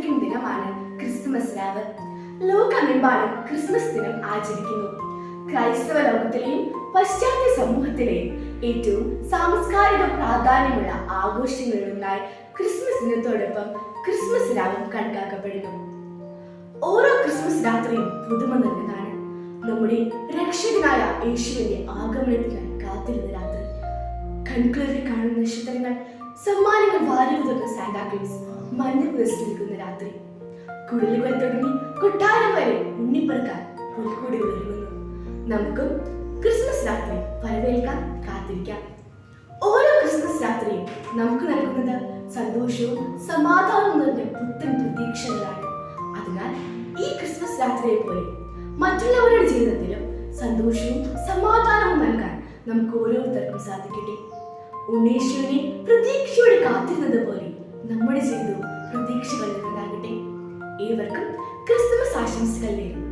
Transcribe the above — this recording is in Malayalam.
ആഫ്രിക്കൻ ദിനമാണ് ക്രിസ്മസ് രാവ് ലോകമെമ്പാടും ക്രിസ്മസ് ദിനം ആചരിക്കുന്നു. ക്രൈസ്തവ ലോകത്തിലെയും പശ്ചാത്യ സമൂഹത്തിലെയും ഏറ്റവും സാംസ്കാരിക പ്രാധാന്യമുള്ള ആഘോഷങ്ങളിലൊന്നായി ക്രിസ്മസ് ദിനത്തോടൊപ്പം ക്രിസ്മസ് രാവും കണക്കാക്കപ്പെടുന്നു. ഓരോ ക്രിസ്മസ് രാത്രിയും പുതുമ നിറഞ്ഞതാണ് നമ്മുടെ രക്ഷകനായ യേശുവിന്റെ ആഗമനത്തിനായി കാത്തിരുന്ന രാത്രി. കൺകുളിരിൽ കാണുന്ന നക്ഷത്രങ്ങൾ സമ്മാനങ്ങൾ വാരി വിതറുന്ന പുതച്ച് നിൽക്കുന്ന രാത്രി. കുഴലുകൾ തുടങ്ങി കൊട്ടാരം വരെ ഉണ്ണിപ്പറക്കാൻ പുൽക്കൂടുകൾ ഒരുങ്ങുന്നു. നമുക്കും ക്രിസ്മസ് രാത്രി വരവേൽക്കാൻ കാത്തിരിക്കാം. ഓരോ ക്രിസ്മസ് രാത്രിയും നമുക്ക് നൽകുന്നത് സന്തോഷവും സമാധാനവും നിറഞ്ഞ പുത്തൻ പ്രതീക്ഷകളാണ്. അതിനാൽ ഈ ക്രിസ്മസ് രാത്രിയെ പോലെ മറ്റുള്ളവരുടെ ജീവിതത്തിലും സന്തോഷവും സമാധാനവും നൽകാൻ നമുക്ക് ഓരോരുത്തർക്കും സാധിക്കട്ടെ. ഉണ്ണീശ്വരനെ പ്രതീക്ഷയോടെ കാത്തിരുന്നത് പോലെ ഏവർക്കും ക്രിസ്തുമസ് ആശംസകൾ നേരുന്നു.